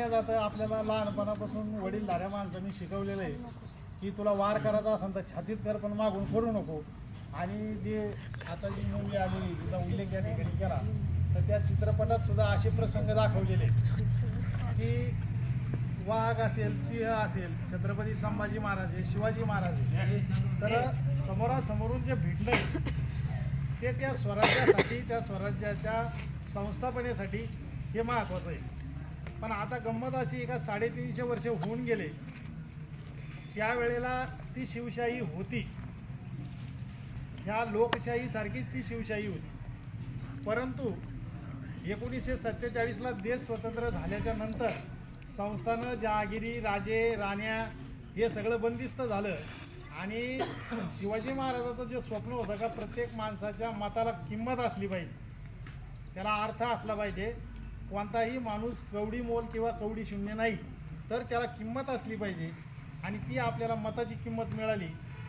मानल्या जातं आपल्याला लहानपणापासून वडीलधाऱ्या माणसांनी शिकवलेलं आहे की तुला वार करायचा असेल तर छातीत कर पण मागून करू नको. आणि जे आता जी मूवी आली तिचा उल्लेख या ठिकाणी केला तर त्या चित्रपटात सुद्धा असे प्रसंग दाखवलेले आहेत की वाघ असेल सिंह असेल छत्रपती संभाजी महाराज आहे शिवाजी महाराज तर समोरासमोरून जे भिडलं ते त्या स्वराज्यासाठी त्या स्वराज्याच्या संस्थापनेसाठी हे महत्त्वाचं आहे. पण आता गंमत अशी एका साडेतीनशे वर्ष होऊन गेले. त्यावेळेला ती शिवशाही होती. ह्या लोकशाहीसारखीच ती शिवशाही होती. परंतु एकोणीसशे सत्तेचाळीसला देश स्वतंत्र झाल्याच्यानंतर संस्थानं जहागिरी राजे राण्या हे सगळं बंदिस्त झालं. आणि शिवाजी महाराजाचं जे स्वप्न होतं का प्रत्येक माणसाच्या मताला किंमत असली पाहिजे. त्याला अर्थ असला पाहिजे. कोणताही माणूस कवडी मोल किंवा कवडी शून्य नाही तर त्याला किंमत असली पाहिजे. आणि ती आपल्याला मताची किंमत मिळाली.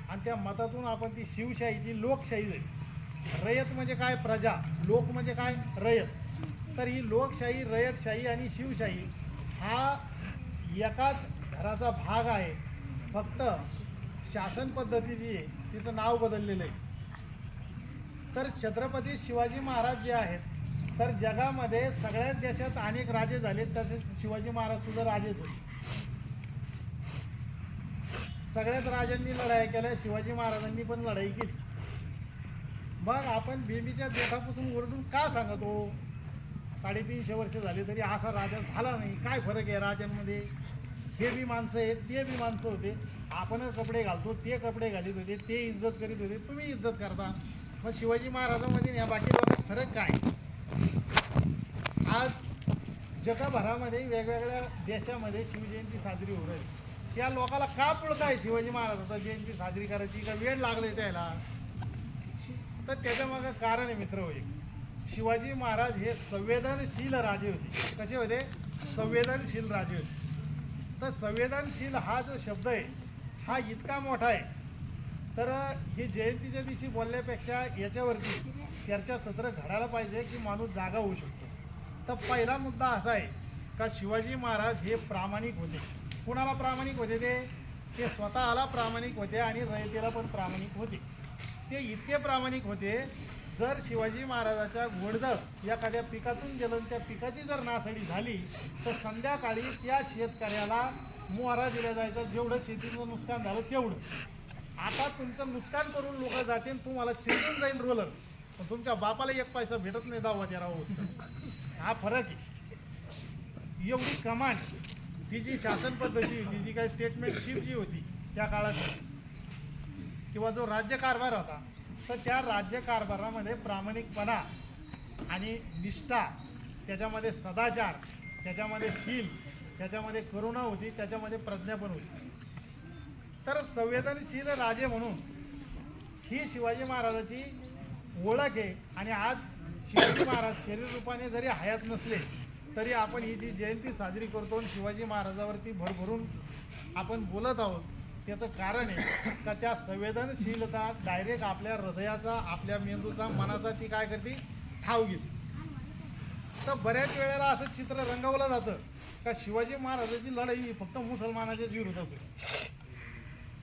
आणि त्या मतातून आपण ती शिवशाहीची लोकशाही झाली रयत म्हणजे काय? प्रजा. लोक म्हणजे काय? रयत. तर ही लोकशाही रयतशाही आणि शिवशाही हा एकाच घराचा भाग आहे. फक्त शासन पद्धती जी आहे तिचं नाव बदललेलं आहे. तर छत्रपती शिवाजी महाराज जे आहेत तर जगामध्ये सगळ्याच देशात अनेक राजे झाले तसेच शिवाजी महाराज सुद्धा राजेच होते. सगळ्याच राजांनी लढाई केल्या शिवाजी महाराजांनी पण लढाई केली. मग आपण बेबीच्या देठापासून ओरडून का सांगतो? साडेतीनशे वर्ष झाले तरी असा राजा झाला नाही. काय फरक आहे राजांमध्ये? हे बी माणसं आहेत ते बी माणसं होते. आपणच कपडे घालतो ते कपडे घालीत होते ते इज्जत करीत होते. तुम्ही इज्जत करता. मग शिवाजी महाराजांमध्ये या बाकी लोकांत फरक काय? आज जगभरामध्ये वेगवेगळ्या देशामध्ये शिवजयंती साजरी होत आहे. त्या लोकाला का पुळत आहे शिवाजी महाराजाचा जयंती साजरी करायची का वेळ लागले त्याला? तर त्याच्या मागं कारण आहे मित्र होईल शिवाजी महाराज हे संवेदनशील राजे होते. कसे होते? संवेदनशील राजे होते. तर संवेदनशील हा जो शब्द आहे हा इतका मोठा आहे तर हे जयंतीच्या दिवशी बोलण्यापेक्षा याच्यावरती चर्चासत्र घडायला पाहिजे की माणूस जागा होऊ शकतो. तर पहिला मुद्दा असा आहे का शिवाजी महाराज हे प्रामाणिक होते. कुणाला प्रामाणिक होते ते? ते स्वतःला प्रामाणिक होते आणि रयतेला पण प्रामाणिक होते. ते इतके प्रामाणिक होते जर शिवाजी महाराजाच्या घोडदळ एखाद्या पिकातून गेलं आणि त्या पिकाची जर नासडी झाली तर संध्याकाळी त्या शेतकऱ्याला मोहरा दिला जायचा जेवढं शेतीचं नुकसान झालं तेवढं. आता तुमचं नुकसान करून लोक जातील तुम्हाला चिरडून जाईल रोलर. पण तुमच्या बापाला एक पैसा भेटत नाही दावा तेरा हा फरक आहे. एवढी कमांड ही जी शासन पद्धती होती जी काही स्टेटमेंटशिप जी होती त्या काळात किंवा जो राज्य कारभार होता तर त्या राज्य कारभारामध्ये प्रामाणिकपणा आणि निष्ठा त्याच्यामध्ये सदाचार त्याच्यामध्ये शील त्याच्यामध्ये करुणा होती त्याच्यामध्ये प्रज्ञा पण होती. तर संवेदनशील राजे म्हणून ही शिवाजी महाराजाची ओळख आहे. आणि आज शिवाजी महाराज शरीर रूपाने जरी हयात नसले तरी आपण ही जी जयंती साजरी करतो आणि शिवाजी महाराजावरती भरभरून आपण बोलत आहोत त्याचं कारण आहे का त्या संवेदनशीलता डायरेक्ट आपल्या हृदयाचा आपल्या मेंदूचा मनाचा ती काय करते? ठाव घेते. तर बऱ्याच वेळेला असं चित्र रंगवलं जातं का शिवाजी महाराजाची लढाई फक्त मुसलमानाच्याच विरोधात होती.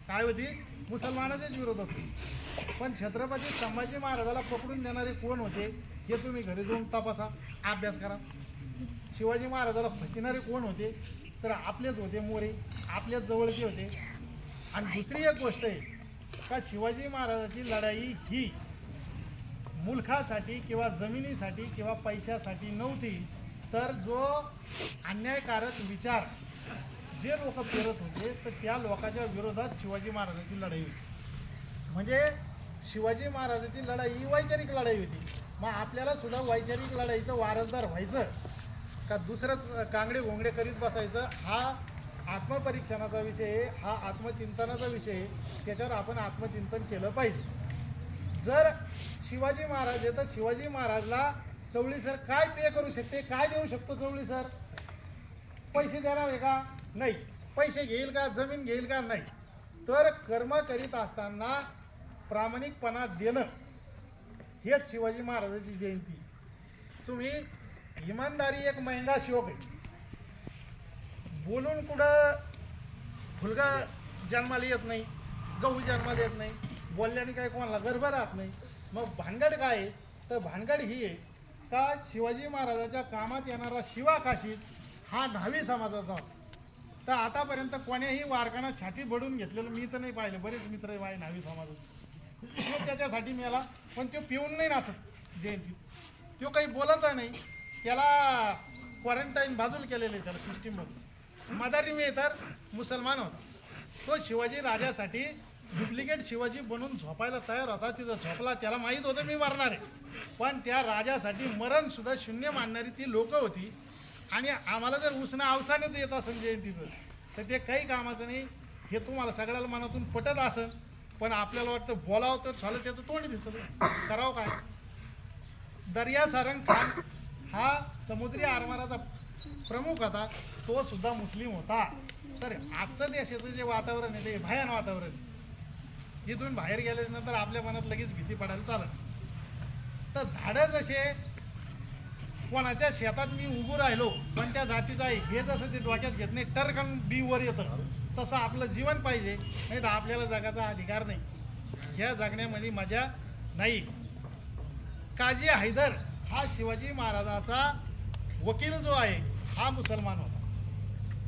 काय होती? मुसलमानाच्याच विरोधात होती. पण छत्रपती संभाजी महाराजाला पकडून देणारे कोण होते हे तुम्ही घरी जाऊन तपासा. अभ्यास करा. शिवाजी महाराजाला फसविणारे कोण होते? तर आपलेच होते मोरे. आपल्याच जवळचे होते. आणि दुसरी एक गोष्ट आहे का शिवाजी महाराजाची लढाई ही मुलखासाठी किंवा जमिनीसाठी किंवा पैशासाठी नव्हती तर जो अन्यायकारक विचार जे लोक फिरत होते तर त्या लोकांच्या विरोधात शिवाजी महाराजांची लढाई होती. म्हणजे शिवाजी महाराजांची लढाई ही वैचारिक लढाई होती. मग आपल्याला सुद्धा वैचारिक लढाईचं वारसदार व्हायचं का दुसरंच कांगडे घोंगडे करीत बसायचं हा आत्मपरीक्षणाचा विषय आहे हा आत्मचिंतनाचा विषय आहे त्याच्यावर आपण आत्मचिंतन केलं पाहिजे. जर शिवाजी महाराज आहे तर शिवाजी महाराजला चवळी सर काय पे करू शकते काय देऊ शकतो चवळी सर? पैसे देणार आहे का? नाही. पैसे घेईल का जमीन घेईल का? नाही. तर कर्म करीत असताना प्रामाणिकपणा देणं हेच शिवाजी महाराजाची जयंती. तुम्ही इमानदारी एक महंगा शिवक आहे. बोलून कुठं फुलगा जन्माला येत नाही गहू जन्माला येत नाही बोलल्याने काय कोणाला गर्भ राहत नाही मग भानगड काय आहे? तर भानगड ही आहे का शिवाजी महाराजाच्या कामात येणारा शिवा काशीद हा न्हावी समाजाचा. तर आतापर्यंत कोण्याही वारकानं छाती बडून घेतलेलं मी तर नाही पाहिलं. बरेच मित्र आहे न्हावी समाजाचे. त्याच्यासाठी मेला पण तो पिऊन नाही नाचत. जयंती. तो काही बोलत नाही. त्याला क्वारंटाईन बाजूला केलेले आहे त्याला सिस्टीममध्ये मदारी मी तर मुसलमान होता. तो शिवाजी राजासाठी डुप्लिकेट शिवाजी बनून झोपायला तयार होता. तिथं झोपला. त्याला माहीत होतं मी मरणार आहे. पण त्या राजासाठी मरणसुद्धा शून्य मानणारी ती लोकं होती. आणि आम्हाला जर उसणं अवसानच येत असेल जयंतीचं तर ते काही कामाचं नाही. हे तुम्हाला सगळ्याला मनातून पटत असेल पण आपल्याला वाटतं बोलावं तर झालं त्याचं तोंड दिसत करावं काय? दर्या सारंग खान हा समुद्री आरमाराचा प्रमुख होता. तो सुद्धा मुस्लिम होता. तर आजचं देशाचं जे वातावरण आहे ते भयान वातावरण इथून बाहेर गेल्यानंतर आपल्या मनात लगेच भीती पडायला चालत तर झाडं जसे कोणाच्या शेतात मी उभं राहिलो पण त्या जातीचं आहे हे जसं ते डोक्यात घेत नाही टरकन बी वर येतं. तसं आपलं जीवन पाहिजे नाही तर आपल्याला जगाचा अधिकार नाही. या जगण्यामध्ये मजा नाही. काजी हैदर हा शिवाजी महाराजाचा वकील जो आहे हा मुसलमान होता.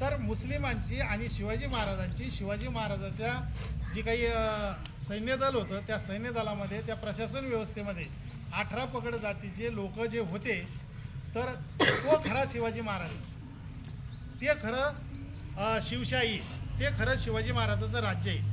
तर मुस्लिमांची आणि शिवाजी महाराजांची शिवाजी महाराजाच्या जी काही सैन्यदल होतं त्या सैन्यदलामध्ये त्या प्रशासन व्यवस्थेमध्ये अठरा पकड जातीचे लोक जे होते तर तो खरा शिवाजी महाराज. ते खरं शिवशाही. ते खरं शिवाजी महाराजाचं राज्य आहे.